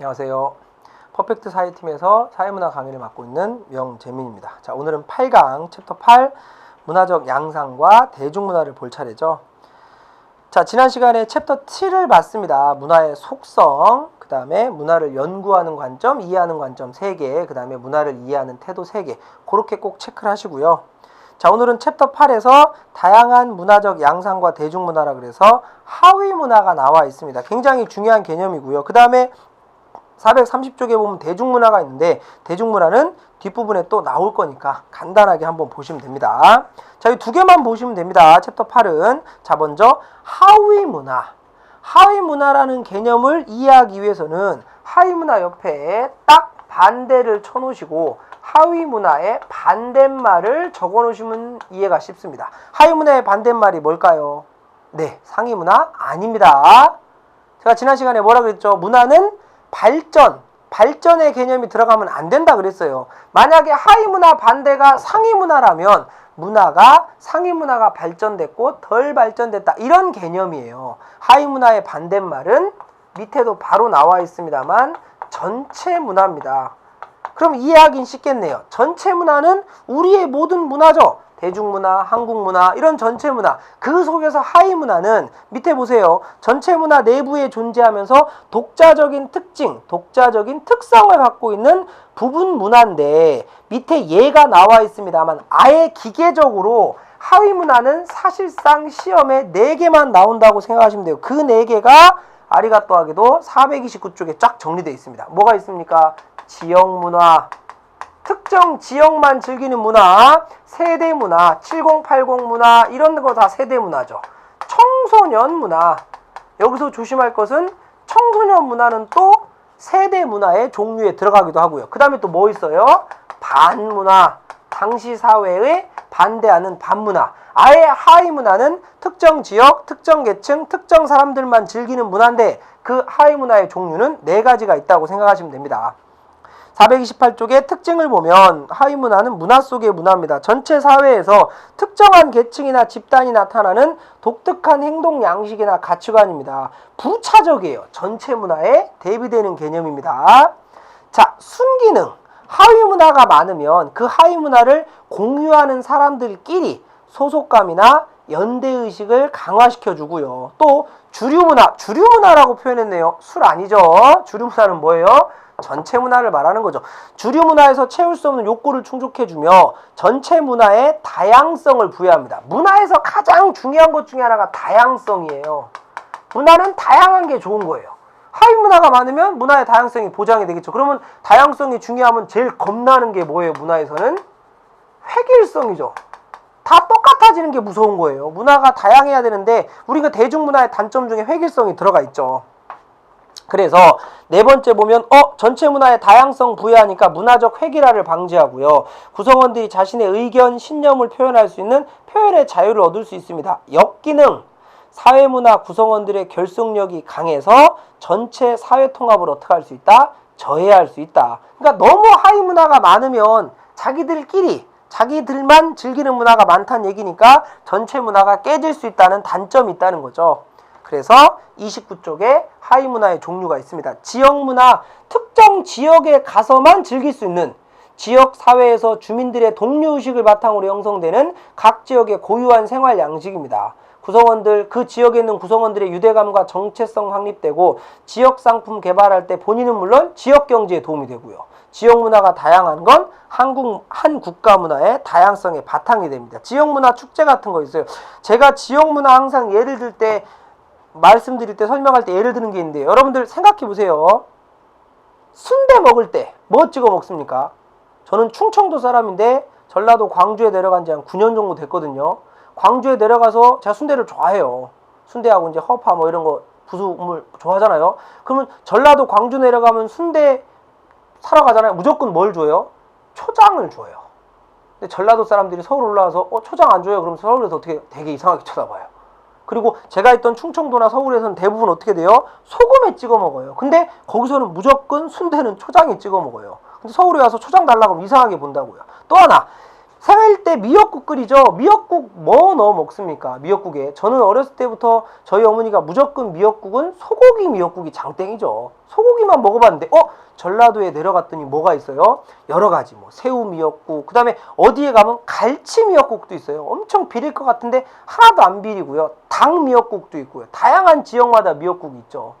안녕하세요. 퍼펙트 사회팀에서 사회문화 강의를 맡고 있는 명재민입니다. 자, 오늘은 8강 챕터 8 문화적 양상과 대중문화를 볼 차례죠. 자, 지난 시간에 챕터 7을 봤습니다. 문화의 속성, 그 다음에 문화를 연구하는 관점, 이해하는 관점 3개, 그 다음에 문화를 이해하는 태도 3개. 그렇게 꼭 체크를 하시고요. 자, 오늘은 챕터 8에서 다양한 문화적 양상과 대중문화라 그래서 하위 문화가 나와 있습니다. 굉장히 중요한 개념이고요. 그 다음에 430쪽에 보면 대중문화가 있는데 대중문화는 뒷부분에 또 나올 거니까 간단하게 한번 보시면 됩니다. 자, 이 두 개만 보시면 됩니다. 챕터 8은 자, 먼저 하위 문화. 하위 문화라는 개념을 이해하기 위해서는 하위 문화 옆에 딱 반대를 쳐 놓으시고 하위 문화의 반대말을 적어 놓으시면 이해가 쉽습니다. 하위 문화의 반대말이 뭘까요? 네, 상위 문화 아닙니다. 제가 지난 시간에 뭐라 그랬죠? 문화는 발전, 발전의 개념이 들어가면 안 된다 그랬어요. 만약에 하위 문화 반대가 상위 문화라면 문화가 상위 문화가 발전됐고 덜 발전됐다 이런 개념이에요. 하위 문화의 반대말은 밑에도 바로 나와 있습니다만 전체 문화입니다. 그럼 이해하긴 쉽겠네요. 전체 문화는 우리의 모든 문화죠. 대중문화, 한국문화, 이런 전체 문화. 그 속에서 하위 문화는 밑에 보세요. 전체 문화 내부에 존재하면서 독자적인 특징, 독자적인 특성을 갖고 있는 부분 문화인데 밑에 예가 나와 있습니다만 아예 기계적으로 하위 문화는 사실상 시험에 4개만 나온다고 생각하시면 돼요. 그 4개가 아리가또 하게도 429쪽에 쫙 정리되어 있습니다. 뭐가 있습니까? 지역 문화, 특정 지역만 즐기는 문화, 세대 문화, 7080 문화 이런 거 다 세대 문화죠. 청소년 문화. 여기서 조심할 것은 청소년 문화는 또 세대 문화의 종류에 들어가기도 하고요. 그 다음에 또 뭐 있어요? 반문화. 당시 사회에 반대하는 반문화. 아예 하위 문화는 특정 지역, 특정 계층, 특정 사람들만 즐기는 문화인데 그 하위 문화의 종류는 네 가지가 있다고 생각하시면 됩니다. 428쪽의 특징을 보면 하위 문화는 문화 속의 문화입니다. 전체 사회에서 특정한 계층이나 집단이 나타나는 독특한 행동 양식이나 가치관입니다. 부차적이에요. 전체 문화에 대비되는 개념입니다. 자, 순기능. 하위 문화가 많으면 그 하위 문화를 공유하는 사람들끼리 소속감이나 연대 의식을 강화시켜 주고요. 또 주류 문화, 주류 문화라고 표현했네요. 술 아니죠? 주류 문화는 뭐예요? 전체 문화를 말하는 거죠. 주류 문화에서 채울 수 없는 욕구를 충족해 주며 전체 문화에 다양성을 부여합니다. 문화에서 가장 중요한 것 중에 하나가 다양성이에요. 문화는 다양한 게 좋은 거예요. 하위 문화가 많으면 문화의 다양성이 보장이 되겠죠. 그러면 다양성이 중요하면 제일 겁나는 게 뭐예요? 문화에서는 획일성이죠. 다 똑 같아지는 게 무서운 거예요. 문화가 다양해야 되는데 우리가 대중문화의 단점 중에 획일성이 들어가 있죠. 그래서 네 번째 보면 어 전체 문화의 다양성 부여하니까 문화적 획일화를 방지하고요. 구성원들이 자신의 의견, 신념을 표현할 수 있는 표현의 자유를 얻을 수 있습니다. 역기능 사회문화 구성원들의 결속력이 강해서 전체 사회 통합을 어떻게 할 수 있다? 저해할 수 있다. 그러니까 너무 하위 문화가 많으면 자기들끼리 자기들만 즐기는 문화가 많다는 얘기니까 전체 문화가 깨질 수 있다는 단점이 있다는 거죠. 그래서 29쪽에 하위 문화의 종류가 있습니다. 지역 문화, 특정 지역에 가서만 즐길 수 있는 지역 사회에서 주민들의 동료 의식을 바탕으로 형성되는 각 지역의 고유한 생활 양식입니다. 구성원들 그 지역에 있는 구성원들의 유대감과 정체성 확립되고 지역 상품 개발할 때 본인은 물론 지역 경제에 도움이 되고요. 지역 문화가 다양한 건 한국 한 국가 문화의 다양성의 바탕이 됩니다. 지역 문화 축제 같은 거 있어요. 제가 지역 문화 항상 예를 들 때 말씀드릴 때 설명할 때 예를 드는 게 있는데 여러분들 생각해 보세요. 순대 먹을 때 뭐 찍어 먹습니까? 저는 충청도 사람인데 전라도 광주에 내려간 지 한 9년 정도 됐거든요. 광주에 내려가서 제가 순대를 좋아해요. 순대하고 이제 허파 뭐 이런 거 부수물 좋아하잖아요. 그러면 전라도 광주 내려가면 순대 사러 가잖아요. 무조건 뭘 줘요? 초장을 줘요. 근데 전라도 사람들이 서울 올라와서 어 초장 안 줘요. 그럼 서울에서 어떻게 되게 이상하게 쳐다봐요. 그리고 제가 있던 충청도나 서울에서는 대부분 어떻게 돼요? 소금에 찍어 먹어요. 근데 거기서는 무조건 순대는 초장에 찍어 먹어요. 근데 서울에 와서 초장 달라고 하면 이상하게 본다고요. 또 하나 생일 때 미역국 끓이죠. 미역국 뭐 넣어 먹습니까? 미역국에. 저는 어렸을 때부터 저희 어머니가 무조건 미역국은 소고기 미역국이 장땡이죠. 소고기만 먹어봤는데, 어? 전라도에 내려갔더니 뭐가 있어요? 여러 가지, 뭐, 새우 미역국, 그 다음에 어디에 가면 갈치 미역국도 있어요. 엄청 비릴 것 같은데 하나도 안 비리고요. 닭 미역국도 있고요. 다양한 지역마다 미역국이 있죠.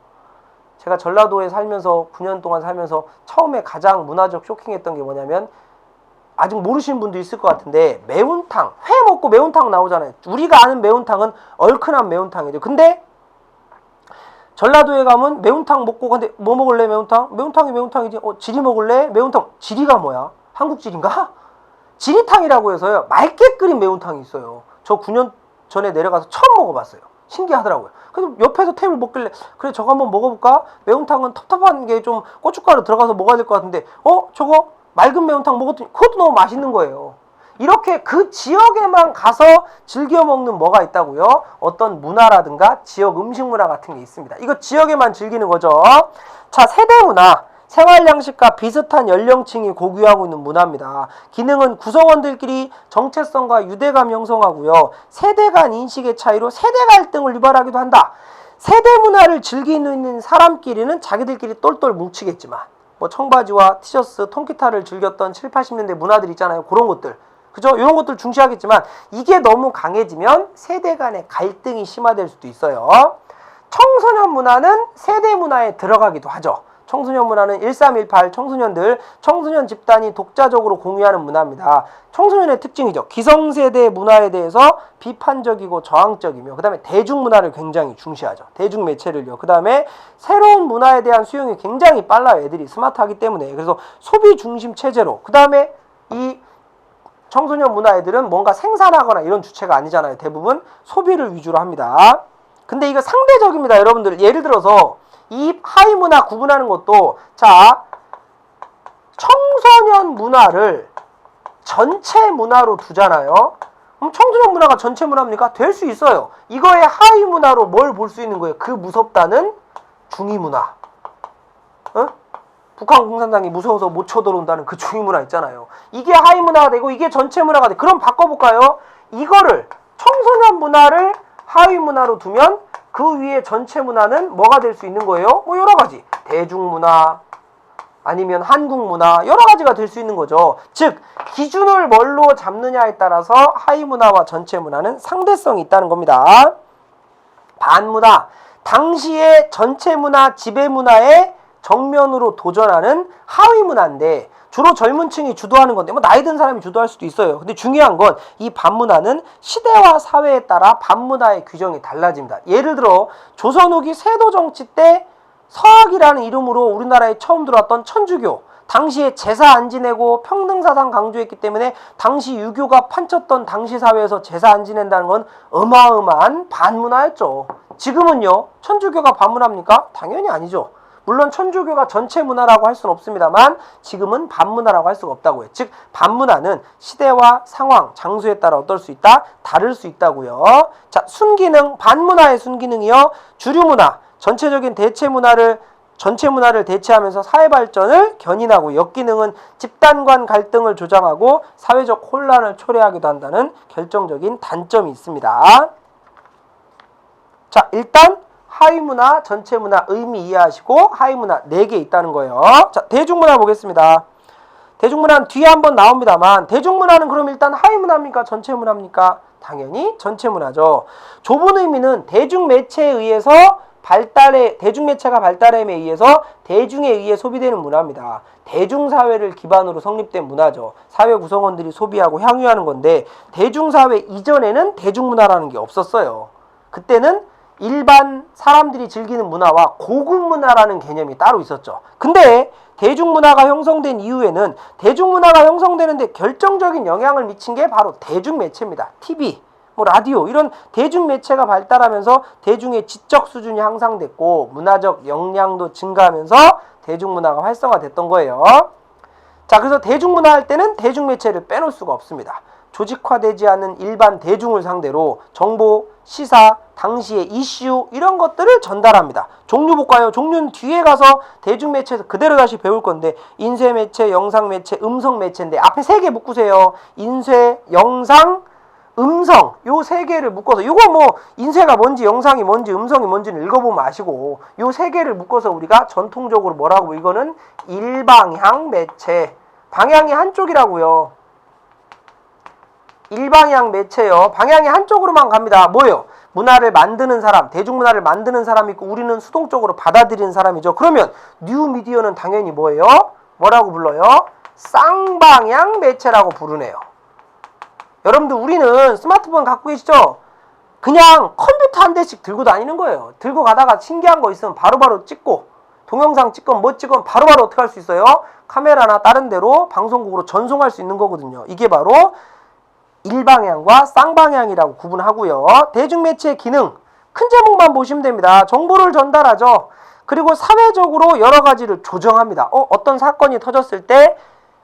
제가 전라도에 살면서 9년 동안 살면서 처음에 가장 문화적 쇼킹했던 게 뭐냐면 아직 모르시는 분도 있을 것 같은데 매운탕 회 먹고 매운탕 나오잖아요. 우리가 아는 매운탕은 얼큰한 매운탕이죠. 근데 전라도에 가면 매운탕 먹고 근데 뭐 먹을래 매운탕? 매운탕이 매운탕이지. 어 지리 먹을래? 매운탕 지리가 뭐야? 한국 지리인가? 지리탕이라고 해서요. 맑게 끓인 매운탕이 있어요. 저 9년 전에 내려가서 처음 먹어봤어요. 신기하더라고요. 그래서 옆에서 테이블 먹길래 그래 저거 한번 먹어볼까? 매운탕은 텁텁한 게 좀 고춧가루 들어가서 먹어야 될 것 같은데 어 저거 맑은 매운탕 먹었더니 그것도 너무 맛있는 거예요. 이렇게 그 지역에만 가서 즐겨 먹는 뭐가 있다고요? 어떤 문화라든가 지역 음식 문화 같은 게 있습니다. 이거 지역에만 즐기는 거죠. 자, 세대 문화. 생활 양식과 비슷한 연령층이 고귀하고 있는 문화입니다. 기능은 구성원들끼리 정체성과 유대감 형성하고요. 세대 간 인식의 차이로 세대 갈등을 유발하기도 한다. 세대 문화를 즐기는 사람끼리는 자기들끼리 똘똘 뭉치겠지만 뭐 청바지와 티셔츠, 통기타를 즐겼던 7, 80년대 문화들 있잖아요. 그런 것들. 그죠? 이런 것들 중시하겠지만 이게 너무 강해지면 세대 간의 갈등이 심화될 수도 있어요. 청소년 문화는 세대 문화에 들어가기도 하죠. 청소년 문화는 1318 청소년들, 청소년 집단이 독자적으로 공유하는 문화입니다. 청소년의 특징이죠. 기성세대 문화에 대해서 비판적이고 저항적이며, 그 다음에 대중문화를 굉장히 중시하죠. 대중매체를요. 그 다음에 새로운 문화에 대한 수용이 굉장히 빨라요. 애들이 스마트하기 때문에. 그래서 소비 중심 체제로. 그 다음에 이 청소년 문화 애들은 뭔가 생산하거나 이런 주체가 아니잖아요. 대부분 소비를 위주로 합니다. 근데 이거 상대적입니다. 여러분들. 예를 들어서 이 하위 문화 구분하는 것도 자 청소년 문화를 전체 문화로 두잖아요. 그럼 청소년 문화가 전체 문화입니까? 될 수 있어요. 이거의 하위 문화로 뭘 볼 수 있는 거예요? 그 무섭다는 중위 문화. 어? 북한 공산당이 무서워서 못 쳐들어온다는 그 중위 문화 있잖아요. 이게 하위 문화가 되고 이게 전체 문화가 돼. 그럼 바꿔볼까요? 이거를 청소년 문화를 하위 문화로 두면 그 위에 전체 문화는 뭐가 될 수 있는 거예요? 뭐 여러 가지 대중문화 아니면 한국 문화 여러 가지가 될 수 있는 거죠. 즉 기준을 뭘로 잡느냐에 따라서 하위 문화와 전체 문화는 상대성이 있다는 겁니다. 반문화 당시의 전체 문화 지배 문화의 정면으로 도전하는 하위 문화인데 주로 젊은 층이 주도하는 건데 뭐 나이 든 사람이 주도할 수도 있어요. 근데 중요한 건 이 반문화는 시대와 사회에 따라 반문화의 규정이 달라집니다. 예를 들어 조선 후기 세도 정치 때 서학이라는 이름으로 우리나라에 처음 들어왔던 천주교 당시에 제사 안 지내고 평등사상 강조했기 때문에 당시 유교가 판쳤던 당시 사회에서 제사 안 지낸다는 건 어마어마한 반문화였죠. 지금은요 천주교가 반문합니까? 당연히 아니죠. 물론 천주교가 전체 문화라고 할 수는 없습니다만 지금은 반문화라고 할 수가 없다고요. 즉 반문화는 시대와 상황, 장소에 따라 어떨 수 있다? 다를 수 있다고요. 자, 순기능, 반문화의 순기능이요. 주류 문화, 전체적인 대체 문화를 전체 문화를 대체하면서 사회 발전을 견인하고 역기능은 집단 간 갈등을 조장하고 사회적 혼란을 초래하기도 한다는 결정적인 단점이 있습니다. 자, 일단 하위 문화, 전체 문화 의미 이해하시고 하위 문화 4개 있다는 거예요. 자, 대중문화 보겠습니다. 대중문화는 뒤에 한번 나옵니다만 대중문화는 그럼 일단 하위 문화입니까? 전체 문화입니까? 당연히 전체 문화죠. 좁은 의미는 대중 매체에 의해서 발달에 대중 매체가 발달함에 의해서 대중에 의해 소비되는 문화입니다. 대중 사회를 기반으로 성립된 문화죠. 사회 구성원들이 소비하고 향유하는 건데 대중 사회 이전에는 대중 문화라는 게 없었어요. 그때는 일반 사람들이 즐기는 문화와 고급 문화라는 개념이 따로 있었죠. 근데 대중문화가 형성된 이후에는 대중문화가 형성되는데 결정적인 영향을 미친 게 바로 대중매체입니다. TV, 뭐 라디오 이런 대중매체가 발달하면서 대중의 지적 수준이 향상됐고 문화적 역량도 증가하면서 대중문화가 활성화됐던 거예요. 자, 그래서 대중문화 할 때는 대중매체를 빼놓을 수가 없습니다. 조직화되지 않은 일반 대중을 상대로 정보, 시사, 당시의 이슈 이런 것들을 전달합니다. 종류 볼까요? 종류는 뒤에 가서 대중 매체에서 그대로 다시 배울 건데 인쇄 매체, 영상 매체, 음성 매체인데 앞에 세 개 묶으세요. 인쇄, 영상, 음성 요 세 개를 묶어서 요거 뭐 인쇄가 뭔지 영상이 뭔지 음성이 뭔지는 읽어보면 아시고 요 세 개를 묶어서 우리가 전통적으로 뭐라고 이거는 일방향 매체 방향이 한쪽이라고요. 일방향 매체요. 방향이 한쪽으로만 갑니다. 뭐예요? 문화를 만드는 사람, 대중문화를 만드는 사람이 있고 우리는 수동적으로 받아들이는 사람이죠. 그러면 뉴 미디어는 당연히 뭐예요? 뭐라고 불러요? 쌍방향 매체라고 부르네요. 여러분들 우리는 스마트폰 갖고 계시죠? 그냥 컴퓨터 한 대씩 들고 다니는 거예요. 들고 가다가 신기한 거 있으면 바로바로 찍고 동영상 찍건 뭐 찍건 바로 바로 어떻게 할 수 있어요? 카메라나 다른 데로 방송국으로 전송할 수 있는 거거든요. 이게 바로 일방향과 쌍방향이라고 구분하고요. 대중매체의 기능 큰 제목만 보시면 됩니다. 정보를 전달하죠. 그리고 사회적으로 여러 가지를 조정합니다. 어, 어떤 사건이 터졌을 때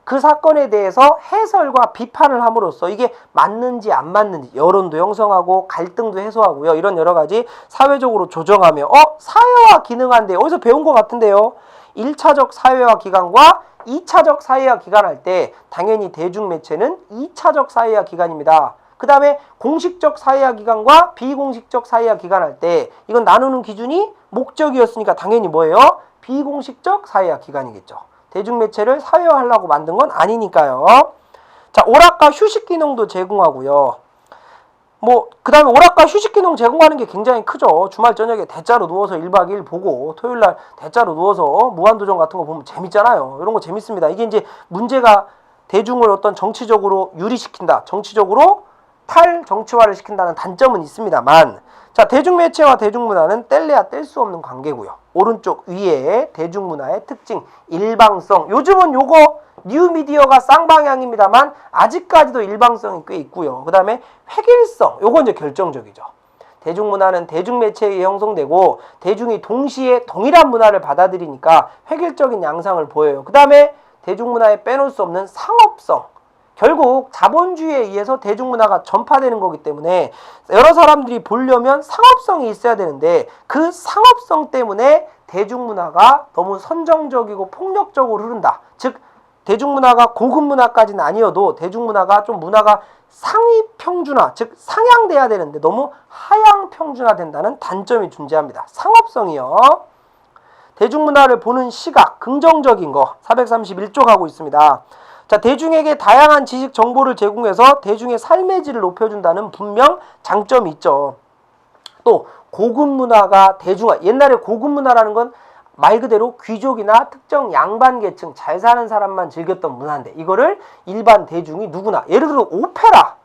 그 사건에 대해서 해설과 비판을 함으로써 이게 맞는지 안 맞는지 여론도 형성하고 갈등도 해소하고요. 이런 여러 가지 사회적으로 조정하며 어 사회화 기능한데 어디서 배운 것 같은데요. 1차적 사회화 기관과 2차적 사회화 기관 할때 당연히 대중 매체는 2차적 사회화 기관입니다. 그 다음에 공식적 사회화 기관과 비공식적 사회화 기관 할때 이건 나누는 기준이 목적이었으니까 당연히 뭐예요? 비공식적 사회화 기관이겠죠. 대중 매체를 사회화하려고 만든 건 아니니까요. 자, 오락과 휴식 기능도 제공하고요. 뭐, 그 다음에 오락과 휴식 기능 제공하는 게 굉장히 크죠. 주말 저녁에 대자로 누워서 1박 2일 보고 토요일 날 대자로 누워서 무한도전 같은 거 보면 재밌잖아요. 이런 거 재밌습니다. 이게 이제 문제가 대중을 어떤 정치적으로 유리시킨다. 정치적으로 탈 정치화를 시킨다는 단점은 있습니다만 자, 대중매체와 대중문화는 뗄래야 뗄 수 없는 관계고요. 오른쪽 위에 대중문화의 특징, 일방성. 요즘은 요거 뉴미디어가 쌍방향입니다만 아직까지도 일방성이 꽤 있고요. 그 다음에 획일성. 요거 이제 결정적이죠. 대중문화는 대중매체에 형성되고 대중이 동시에 동일한 문화를 받아들이니까 획일적인 양상을 보여요. 그 다음에 대중문화에 빼놓을 수 없는 상업성. 결국 자본주의에 의해서 대중문화가 전파되는 거기 때문에 여러 사람들이 보려면 상업성이 있어야 되는데 그 상업성 때문에 대중문화가 너무 선정적이고 폭력적으로 흐른다. 즉 대중문화가 고급 문화까지는 아니어도 대중문화가 좀 문화가 상위 평준화, 즉 상향돼야 되는데 너무 하향 평준화 된다는 단점이 존재합니다. 상업성이요. 대중문화를 보는 시각, 긍정적인 거 431조 가고 있습니다. 자, 대중에게 다양한 지식 정보를 제공해서 대중의 삶의 질을 높여준다는 분명 장점이 있죠. 또 고급 문화가 대중화. 옛날에 고급 문화라는 건 말 그대로 귀족이나 특정 양반 계층 잘 사는 사람만 즐겼던 문화인데 이거를 일반 대중이 누구나 예를 들어 오페라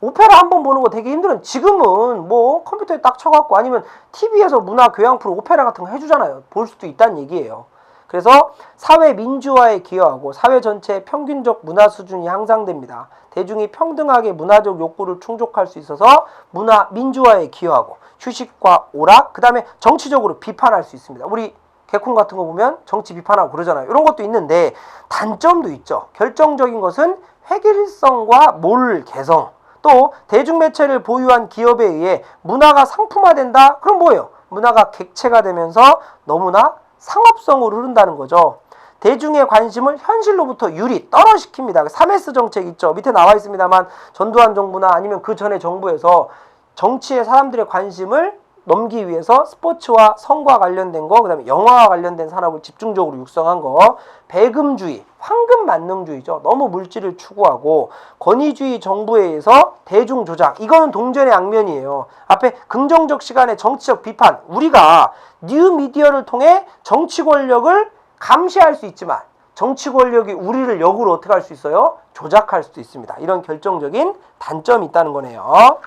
오페라 한 번 보는 거 되게 힘들은 지금은 뭐 컴퓨터에 딱 쳐갖고 아니면 TV에서 문화 교양 프로 오페라 같은 거 해주잖아요 볼 수도 있다는 얘기예요 그래서 사회 민주화에 기여하고 사회 전체의 평균적 문화 수준이 향상됩니다. 대중이 평등하게 문화적 욕구를 충족할 수 있어서 문화 민주화에 기여하고 휴식과 오락, 그 다음에 정치적으로 비판할 수 있습니다. 우리 개콘 같은 거 보면 정치 비판하고 그러잖아요. 이런 것도 있는데 단점도 있죠. 결정적인 것은 획일성과 몰 개성. 또 대중 매체를 보유한 기업에 의해 문화가 상품화된다? 그럼 뭐예요? 문화가 객체가 되면서 너무나 상업성으로 흐른다는 거죠. 대중의 관심을 현실로부터 유리, 떨어시킵니다. 3S 정책 있죠. 밑에 나와 있습니다만 전두환 정부나 아니면 그 전에 정부에서 정치에 사람들의 관심을 넘기 위해서 스포츠와 성과 관련된 거, 그 다음에 영화와 관련된 산업을 집중적으로 육성한 거, 배금주의, 황금 만능주의죠. 너무 물질을 추구하고 권위주의 정부에 의해서 대중 조작. 이거는 동전의 양면이에요. 앞에 긍정적 시간의 정치적 비판. 우리가 뉴 미디어를 통해 정치 권력을 감시할 수 있지만 정치 권력이 우리를 역으로 어떻게 할 수 있어요? 조작할 수도 있습니다. 이런 결정적인 단점이 있다는 거네요.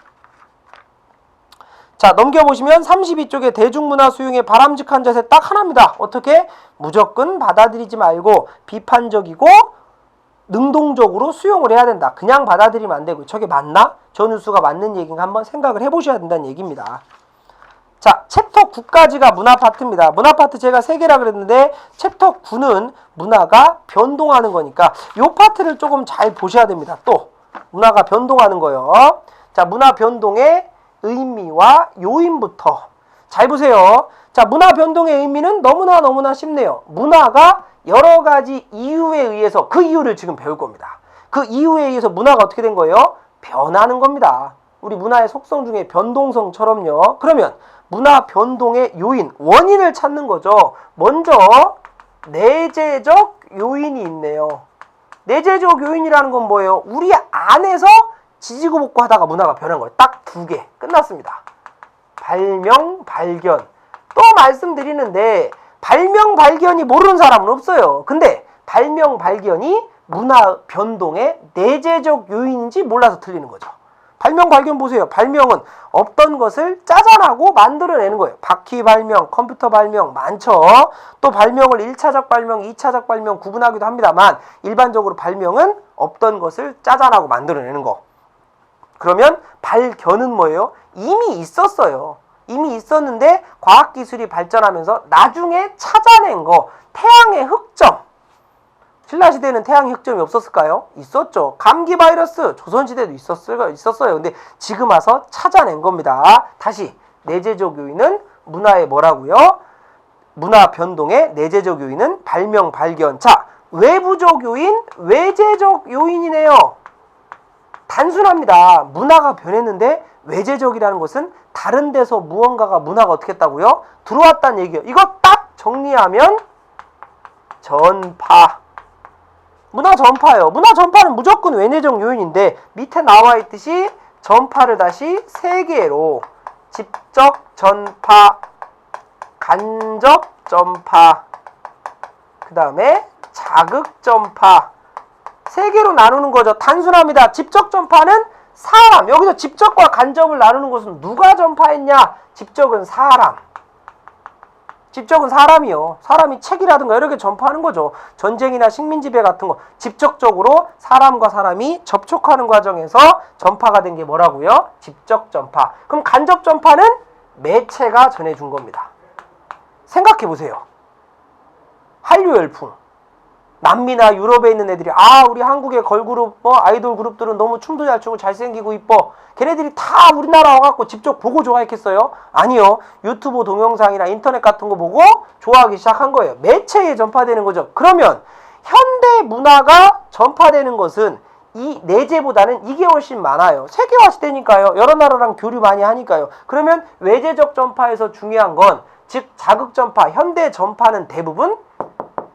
자 넘겨보시면 32쪽에 대중문화 수용의 바람직한 자세 딱 하나입니다. 어떻게? 무조건 받아들이지 말고 비판적이고 능동적으로 수용을 해야 된다. 그냥 받아들이면 안 되고 저게 맞나? 저 뉴스가 맞는 얘기인가 한번 생각을 해보셔야 된다는 얘기입니다. 자, 챕터 9까지가 문화 파트입니다. 문화 파트 제가 세 개라 그랬는데 챕터 9는 문화가 변동하는 거니까 요 파트를 조금 잘 보셔야 됩니다. 또 문화가 변동하는 거요. 자, 문화 변동의 의미와 요인부터 잘 보세요. 자, 문화 변동의 의미는 너무나 너무나 쉽네요. 문화가 여러 가지 이유에 의해서 그 이유를 지금 배울 겁니다. 그 이유에 의해서 문화가 어떻게 된 거예요? 변하는 겁니다. 우리 문화의 속성 중에 변동성처럼요. 그러면 문화 변동의 요인, 원인을 찾는 거죠. 먼저 내재적 요인이 있네요. 내재적 요인이라는 건 뭐예요? 우리 안에서 지지고 볶고 하다가 문화가 변한 거예요. 딱 두 개. 끝났습니다. 발명, 발견. 또 말씀드리는데 발명, 발견이 모르는 사람은 없어요. 근데 발명, 발견이 문화 변동의 내재적 요인인지 몰라서 틀리는 거죠. 발명, 발견 보세요. 발명은 없던 것을 짜잔하고 만들어내는 거예요. 바퀴 발명, 컴퓨터 발명 많죠. 또 발명을 1차적 발명, 2차적 발명 구분하기도 합니다만 일반적으로 발명은 없던 것을 짜잔하고 만들어내는 거. 그러면 발견은 뭐예요? 이미 있었어요. 이미 있었는데 과학기술이 발전하면서 나중에 찾아낸 거 태양의 흑점 신라시대는 태양의 흑점이 없었을까요? 있었죠. 감기 바이러스 조선시대도 있었을, 있었어요. 근데 지금 와서 찾아낸 겁니다. 다시 내재적 요인은 문화의 뭐라고요? 문화 변동의 내재적 요인은 발명 발견. 자, 외부적 요인, 외재적 요인이네요. 단순합니다. 문화가 변했는데 외재적이라는 것은 다른 데서 무언가가 문화가 어떻게 했다고요? 들어왔다는 얘기예요. 이거 딱 정리하면 전파. 문화 전파요. 문화 전파는 무조건 외내적 요인인데 밑에 나와 있듯이 전파를 다시 세 개로 직접 전파, 간접 전파, 그 다음에 자극 전파 세 개로 나누는 거죠. 단순합니다. 직접 전파는 사람. 여기서 직접과 간접을 나누는 것은 누가 전파했냐? 직접은 사람. 직접은 사람이요. 사람이 책이라든가 개 전파하는 거죠. 전쟁이나 식민지배 같은 거 직접적으로 사람과 사람이 접촉하는 과정에서 전파가 된 게 뭐라고요? 직접 전파. 그럼 간접 전파는 매체가 전해준 겁니다. 생각해 보세요. 한류 열풍. 남미나 유럽에 있는 애들이 아 우리 한국의 걸그룹 뭐 아이돌 그룹들은 너무 춤도 잘 추고 잘생기고 이뻐. 걔네들이 다 우리나라 와갖고 직접 보고 좋아했겠어요? 아니요. 유튜브 동영상이나 인터넷 같은 거 보고 좋아하기 시작한 거예요. 매체에 전파되는 거죠. 그러면 현대 문화가 전파되는 것은 이 내재보다는 이게 훨씬 많아요. 세계화 시대니까요. 여러 나라랑 교류 많이 하니까요. 그러면 외재적 전파에서 중요한 건 즉 자극 전파 현대 전파는 대부분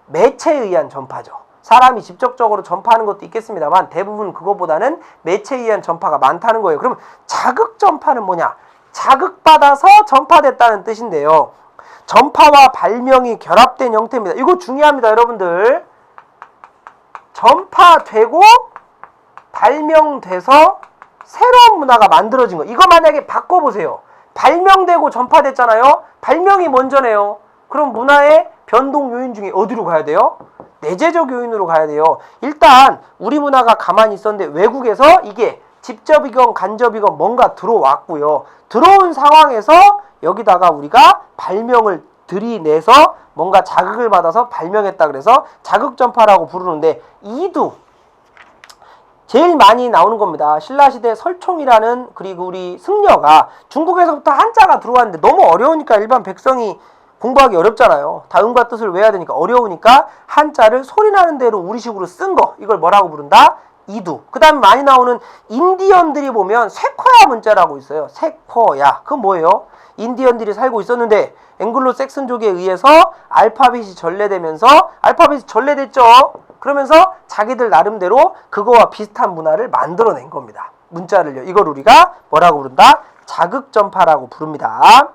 매체에 의한 전파죠. 사람이 직접적으로 전파하는 것도 있겠습니다만 대부분 그거보다는 매체에 의한 전파가 많다는 거예요. 그러면 자극 전파는 뭐냐? 자극받아서 전파됐다는 뜻인데요. 전파와 발명이 결합된 형태입니다. 이거 중요합니다, 여러분들. 전파되고 발명돼서 새로운 문화가 만들어진 거. 이거 만약에 바꿔보세요. 발명되고 전파됐잖아요. 발명이 먼저네요. 그럼 문화의 변동 요인 중에 어디로 가야 돼요? 내재적 요인으로 가야 돼요. 일단 우리 문화가 가만히 있었는데 외국에서 이게 직접이건 간접이건 뭔가 들어왔고요. 들어온 상황에서 여기다가 우리가 발명을 들이내서 뭔가 자극을 받아서 발명했다 그래서 자극 전파라고 부르는데 이두 제일 많이 나오는 겁니다. 신라시대 설총이라는 그리고 우리 승려가 중국에서부터 한자가 들어왔는데 너무 어려우니까 일반 백성이 공부하기 어렵잖아요. 다음과 뜻을 외워야 되니까 어려우니까 한자를 소리나는 대로 우리식으로 쓴 거. 이걸 뭐라고 부른다? 이두. 그 다음에 많이 나오는 인디언들이 보면 쇠코야 문자라고 있어요. 쇠코야. 그건 뭐예요? 인디언들이 살고 있었는데 앵글로 섹슨족에 의해서 알파벳이 전래되면서 알파벳이 전래됐죠. 그러면서 자기들 나름대로 그거와 비슷한 문화를 만들어낸 겁니다. 문자를요. 이걸 우리가 뭐라고 부른다? 자극전파라고 부릅니다.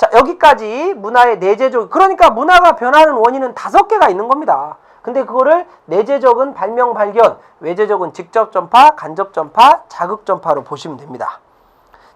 자, 여기까지 문화의 내재적, 그러니까 문화가 변하는 원인은 다섯 개가 있는 겁니다. 근데 그거를 내재적은 발명, 발견, 외재적은 직접 전파, 간접 전파, 자극 전파로 보시면 됩니다.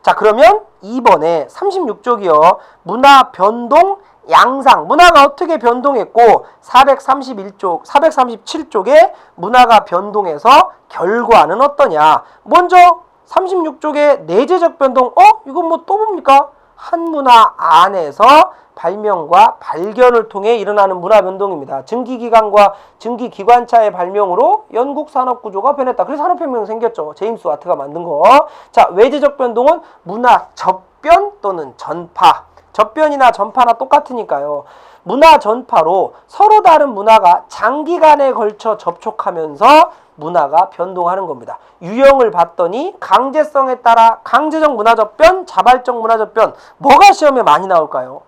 자, 그러면 2번에 36쪽이요. 문화 변동 양상. 문화가 어떻게 변동했고 431쪽, 437쪽에 문화가 변동해서 결과는 어떠냐? 먼저 36쪽에 내재적 변동. 어? 이건 뭐 또 뭡니까? 한 문화 안에서 발명과 발견을 통해 일어나는 문화 변동입니다. 증기기관과 증기기관차의 발명으로 영국 산업 구조가 변했다. 그래서 산업혁명이 생겼죠. 제임스 와트가 만든 거. 자, 외재적 변동은 문화 접변 또는 전파. 접변이나 전파나 똑같으니까요. 문화 전파로 서로 다른 문화가 장기간에 걸쳐 접촉하면서 문화가 변동하는 겁니다. 유형을 봤더니 강제성에 따라 강제적 문화 접변, 자발적 문화 접변 뭐가 시험에 많이 나올까요?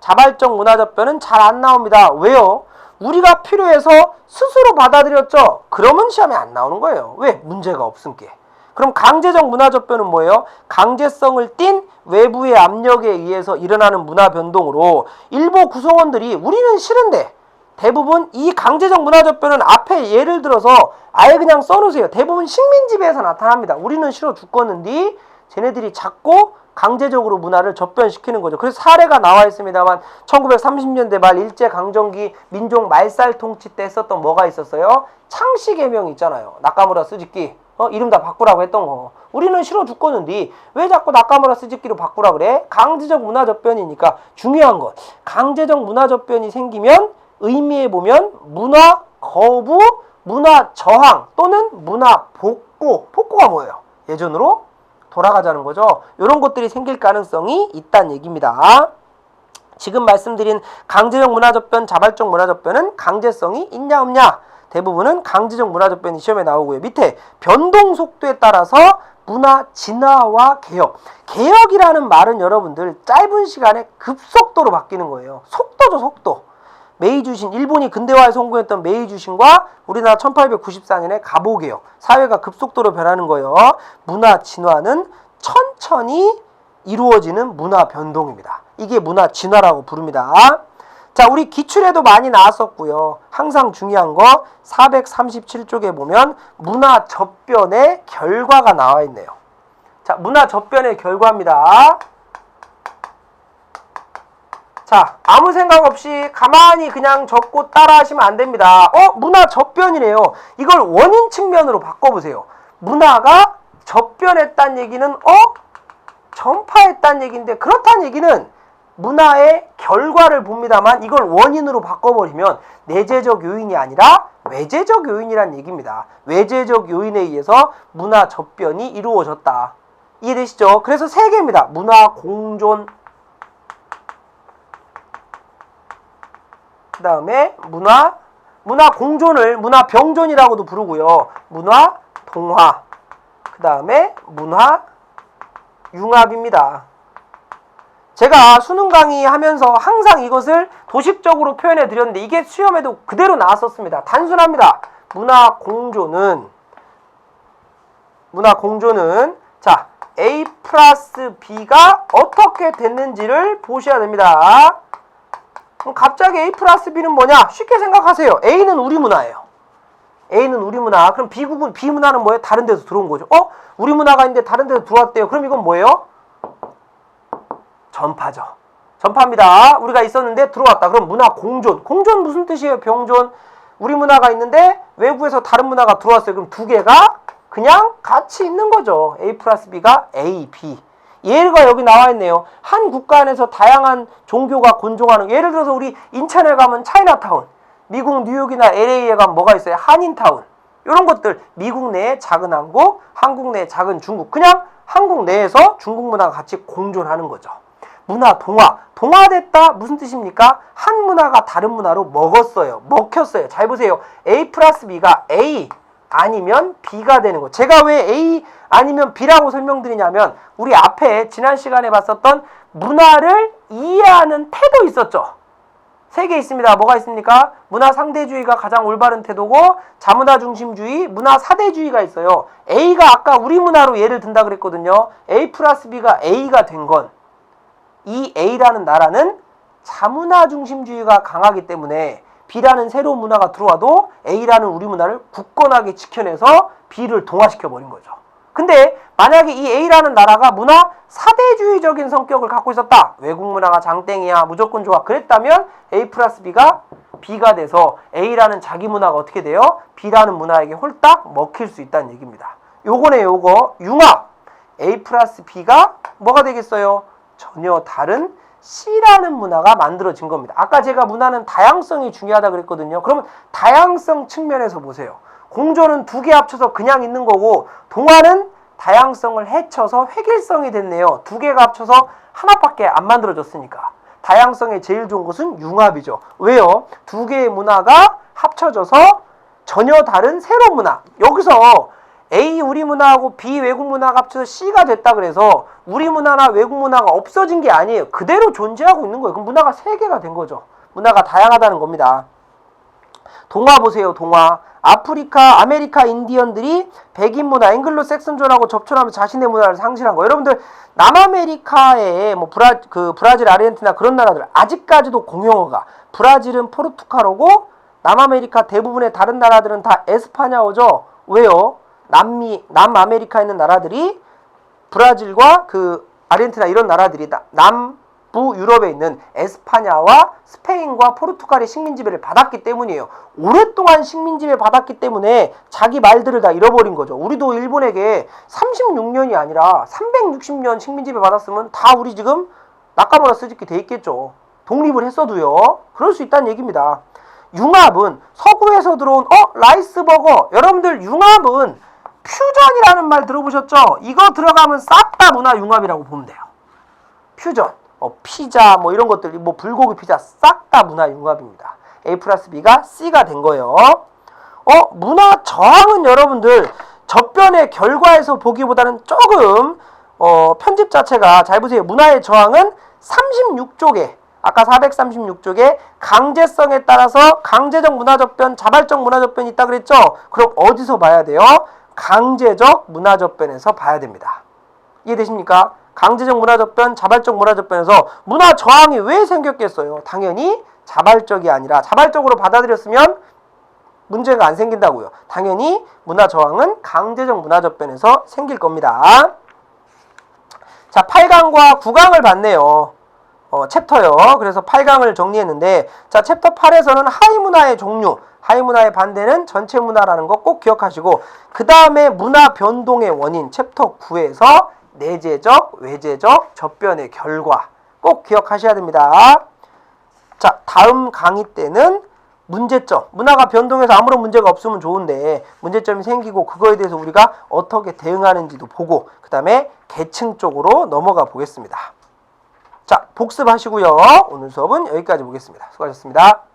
자발적 문화 접변은 잘 안 나옵니다. 왜요? 우리가 필요해서 스스로 받아들였죠. 그러면 시험에 안 나오는 거예요. 왜? 문제가 없음께. 그럼 강제적 문화 접변은 뭐예요? 강제성을 띤 외부의 압력에 의해서 일어나는 문화 변동으로 일부 구성원들이 우리는 싫은데 대부분 이 강제적 문화 접변은 앞에 예를 들어서 아예 그냥 써놓으세요. 대부분 식민지배에서 나타납니다. 우리는 싫어 죽겠는데 쟤네들이 자꾸 강제적으로 문화를 접변시키는 거죠. 그래서 사례가 나와 있습니다만 1930년대 말 일제 강점기 민족 말살 통치 때 썼던 뭐가 있었어요? 창씨 개명 있잖아요. 나카무라 스즈키. 어, 이름 다 바꾸라고 했던 거. 우리는 싫어 죽겠는데 왜 자꾸 나카무라 스즈키로 바꾸라 그래? 강제적 문화 접변이니까 중요한 것. 강제적 문화 접변이 생기면 의미에 보면 문화 거부, 문화 저항 또는 문화 복구. 복구가 뭐예요? 예전으로 돌아가자는 거죠. 이런 것들이 생길 가능성이 있다는 얘기입니다. 지금 말씀드린 강제적 문화접변, 자발적 문화접변은 강제성이 있냐 없냐 대부분은 강제적 문화접변이 시험에 나오고요. 밑에 변동 속도에 따라서 문화 진화와 개혁. 개혁이라는 말은 여러분들 짧은 시간에 급속도로 바뀌는 거예요. 속도죠, 속도. 메이주신 일본이 근대화에 성공했던 메이주신과 우리나라 1894년의 가보개혁 사회가 급속도로 변하는 거예요. 문화 진화는 천천히 이루어지는 문화 변동입니다. 이게 문화 진화라고 부릅니다. 자, 우리 기출에도 많이 나왔었고요. 항상 중요한 거 437쪽에 보면 문화 접변의 결과가 나와 있네요. 자, 문화 접변의 결과입니다. 자, 아무 생각 없이 가만히 그냥 적고 따라 하시면 안 됩니다. 어? 문화 접변이네요. 이걸 원인 측면으로 바꿔보세요. 문화가 접변했다는 얘기는, 어? 전파했다는 얘기인데, 그렇다는 얘기는 문화의 결과를 봅니다만, 이걸 원인으로 바꿔버리면 내재적 요인이 아니라 외재적 요인이라는 얘기입니다. 외재적 요인에 의해서 문화 접변이 이루어졌다. 이해되시죠? 그래서 세 개입니다. 문화 공존, 그 다음에 문화, 문화 공존을 문화 병존이라고도 부르고요. 문화 동화, 그 다음에 문화 융합입니다. 제가 수능 강의 하면서 항상 이것을 도식적으로 표현해 드렸는데 이게 시험에도 그대로 나왔었습니다. 단순합니다. 문화 공존은 문화 공존은 자 A 플러스 B가 어떻게 됐는지를 보셔야 됩니다. 그럼 갑자기 A 플러스 B는 뭐냐? 쉽게 생각하세요. A는 우리 문화예요. A는 우리 문화. 그럼 B국은 B 문화는 뭐예요? 다른 데서 들어온 거죠. 어? 우리 문화가 있는데 다른 데서 들어왔대요. 그럼 이건 뭐예요? 전파죠. 전파입니다. 우리가 있었는데 들어왔다. 그럼 문화 공존. 공존 무슨 뜻이에요? 병존. 우리 문화가 있는데 외부에서 다른 문화가 들어왔어요. 그럼 두 개가 그냥 같이 있는 거죠. A 플러스 B가 A, B. 예가 여기 나와 있네요. 한 국가 안에서 다양한 종교가 곤종하는 예를 들어서 우리 인천에 가면 차이나타운, 미국 뉴욕이나 LA에 가면 뭐가 있어요? 한인타운. 이런 것들 미국 내에 작은 한국, 한국 내에 작은 중국. 그냥 한국 내에서 중국 문화가 같이 공존하는 거죠. 문화 동화. 동화됐다 무슨 뜻입니까? 한 문화가 다른 문화로 먹었어요. 먹혔어요. 잘 보세요. A 플러스 B가 A 아니면 B가 되는 거. 제가 왜 A 아니면 B라고 설명드리냐면 우리 앞에 지난 시간에 봤었던 문화를 이해하는 태도 있었죠. 세 개 있습니다. 뭐가 있습니까? 문화 상대주의가 가장 올바른 태도고 자문화 중심주의, 문화 사대주의가 있어요. A가 아까 우리 문화로 예를 든다 그랬거든요. A 플러스 B가 A가 된 건 이 A라는 나라는 자문화 중심주의가 강하기 때문에 B라는 새로운 문화가 들어와도 A라는 우리 문화를 굳건하게 지켜내서 B를 동화시켜 버린 거죠. 근데 만약에 이 A라는 나라가 문화 사대주의적인 성격을 갖고 있었다. 외국 문화가 장땡이야. 무조건 좋아. 그랬다면 A 플러스 B가 B가 돼서 A라는 자기 문화가 어떻게 돼요? B라는 문화에게 홀딱 먹힐 수 있다는 얘기입니다. 요거네 요거 융합. A 플러스 B가 뭐가 되겠어요? 전혀 다른 C라는 문화가 만들어진 겁니다. 아까 제가 문화는 다양성이 중요하다 그랬거든요. 그러면 다양성 측면에서 보세요. 공조는 두 개 합쳐서 그냥 있는 거고 동화는 다양성을 해쳐서 획일성이 됐네요. 두 개가 합쳐서 하나밖에 안 만들어졌으니까. 다양성의 제일 좋은 것은 융합이죠. 왜요? 두 개의 문화가 합쳐져서 전혀 다른 새로운 문화. 여기서 A 우리 문화하고 B 외국 문화가 합쳐서 C가 됐다 그래서 우리 문화나 외국 문화가 없어진 게 아니에요. 그대로 존재하고 있는 거예요. 그럼 문화가 세 개가 된 거죠. 문화가 다양하다는 겁니다. 동화 보세요. 동화. 아프리카, 아메리카 인디언들이 백인 문화, 앵글로 섹슨존하고 접촉하면서 자신의 문화를 상실한 거. 여러분들 남아메리카의 뭐 브라 그 브라질, 아르헨티나 그런 나라들 아직까지도 공용어가 브라질은 포르투갈어고 남아메리카 대부분의 다른 나라들은 다 에스파냐어죠. 왜요? 남미, 남아메리카에 있는 나라들이 브라질과 그 아르헨티나 이런 나라들이 나- 남부 유럽에 있는 에스파냐와 스페인과 포르투갈의 식민 지배를 받았기 때문이에요. 오랫동안 식민 지배 받았기 때문에 자기 말들을 다 잃어버린 거죠. 우리도 일본에게 36년이 아니라 360년 식민 지배 받았으면 다 우리 지금 낙가보라 쓰짓기 돼 있겠죠. 독립을 했어도요. 그럴 수 있다는 얘기입니다. 융합은 서구에서 들어온 어 라이스버거 여러분들 융합은 퓨전이라는 말 들어보셨죠? 이거 들어가면 싹 다 문화 융합이라고 보면 돼요. 퓨전, 어, 피자 뭐 이런 것들 뭐 불고기 피자 싹 다 문화 융합입니다. A 플러스 B가 C가 된 거예요. 어 문화 저항은 여러분들 접변의 결과에서 보기보다는 조금 어, 편집 자체가 잘 보세요. 문화의 저항은 36쪽에 아까 436쪽에 강제성에 따라서 강제적 문화접변, 자발적 문화접변이 있다 그랬죠? 그럼 어디서 봐야 돼요? 강제적 문화접변에서 봐야 됩니다. 이해되십니까? 강제적 문화접변, 자발적 문화접변에서 문화 저항이 왜 생겼겠어요? 당연히 자발적이 아니라 자발적으로 받아들였으면 문제가 안 생긴다고요. 당연히 문화 저항은 강제적 문화접변에서 생길 겁니다. 자, 8강과 9강을 봤네요. 어, 챕터요. 그래서 8강을 정리했는데 자, 챕터 8에서는 하위 문화의 종류, 하위 문화의 반대는 전체 문화라는 거 꼭 기억하시고 그 다음에 문화 변동의 원인 챕터 9에서 내재적, 외재적 접변의 결과 꼭 기억하셔야 됩니다. 자, 다음 강의 때는 문제점. 문화가 변동해서 아무런 문제가 없으면 좋은데 문제점이 생기고 그거에 대해서 우리가 어떻게 대응하는지도 보고 그 다음에 계층 쪽으로 넘어가 보겠습니다. 자, 복습하시고요. 오늘 수업은 여기까지 보겠습니다. 수고하셨습니다.